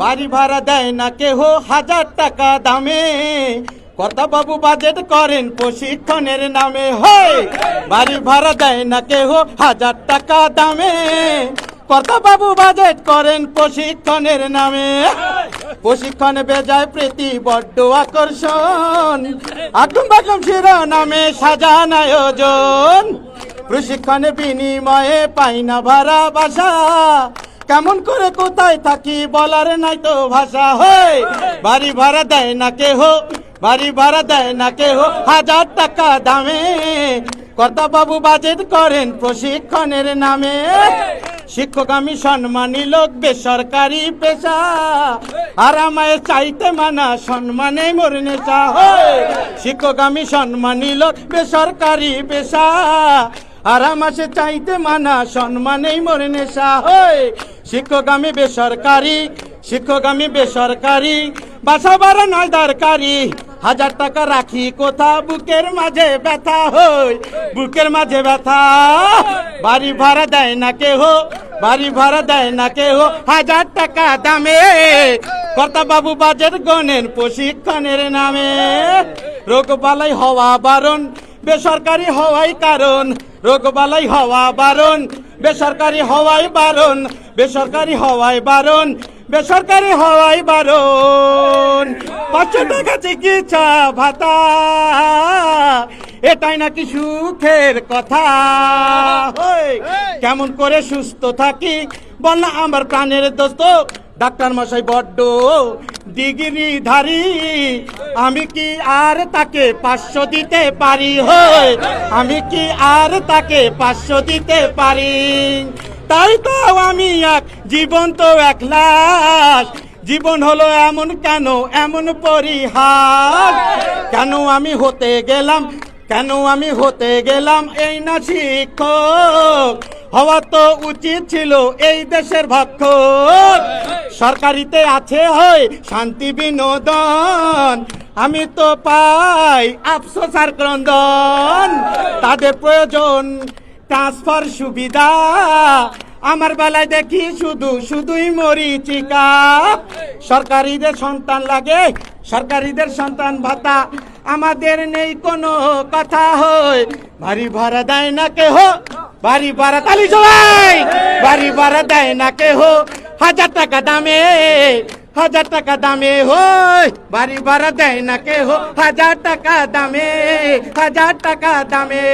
বাড়ি ভাড়া দেয় না কেহ হাজার টাকা দামে। কর্তা বাবু বাজেট করেন প্রশিক্ষণের নামে। হয়, বাড়ি ভাড়া দেয় না কেহ হাজার টাকা দামে। কর্তা বাবু বাজেট করেন প্রশিক্ষণের নামে। প্রশিক্ষণ বেজায় প্রীতি বড্ড আকর্ষণ। আগুন বাগুন শিরোনামে সাজান আয়োজন। প্রশিক্ষণের বিনিময়ে পাই না ভাড়া বাসা। কেমন করে কোথায় থাকি বলার নাই তো ভাষা হয় বাড়ি ভাড়া দেয় না কেহ, বাড়ি ভাড়া দেয় না কেহ, হাজার টাকা দামে। কর্তা বাবু বাজেট করেন প্রশিক্ষণের নামে। শিক্ষক আমি সম্মানী লোক, বেসরকারি পেশা। আর আমায় চাইতে মানা সম্মানে মোর নেশা হয় শিক্ষক আমি সম্মানী লোক, বেসরকারি পেশা। আর আমাসে চাইতে মানা সম্মানেই মোর নেশা হয় শিক্ষক আমি বেসরকারি শিক্ষক আমি বেসরকারি, বাসা বাড়া নয় দরকারি। হাজার টাকা রাখি কোথা? বুকের মাঝে ব্যথা, হই। বুকের মাঝে ব্যথা। বাড়ি ভাড়া দেয় না কেহ, বাড়ি ভাড়া দেয় না কেহ। হাজার টাকা দামে কর্তা বাবু বাজেট গণেন প্রশিক্ষণের নামে। রোগ বালাই হওয়া বারণ, বেসরকারি হওয়াই কারণ। রোগ বালাই হওয়া বারণ বেসরকারি হওয়াই বারণ বেসরকারি হওয়াই বারণ বেসরকারি হওয়াই বারণ। পাঁচশো টাকা চিকিৎসা ভাতা এটাই নাকি সুখের কথা। হই, কেমন করে সুস্থ থাকি? বল না আমার প্রাণের দোস্ত ডাক্তার মশাই বড্ড ডিগ্রি ধারি। আমি কি আর তাকে পাঁচশো দিতে পারি? হই, আমি কি আর তাকে পাঁচশো দিতে পারি? তাই তো আমি এক জীবন তো এক লাশ। জীবন হলো এমন কেন? এমন পরিহার কেন আমি হতে গেলাম? কেন আমি হতে গেলাম? এই না শিক্ষক। হওয়া তো উচিত ছিল এই দেশের ভক্ষক সরকারিতে আছে হয় শান্তি বিনোদন। আমি তো পাই আফসোস আর ক্রন্দন। তাদের প্রয়োজন ট্রান্সফার সুবিধা। আমার বেলায় দেখি শুধু, শুধুই মরিচিকা। সরকারিদের সন্তান লাগে, সরকারিদের সন্তান ভাতা। আমাদের নেই কোনো কথা হয় বাড়ি ভাড়া দেয় না কেহ। বাড়ি ভাড়া তালি সবাই বাড়ি ভাড়া দেয় না কে হো হাজার টাকা দামে, হাজার টাকা দামে হো বাড়ি ভাড়া দেয় না কে হো হাজার টাকা দামে, হাজার টাকা দামে।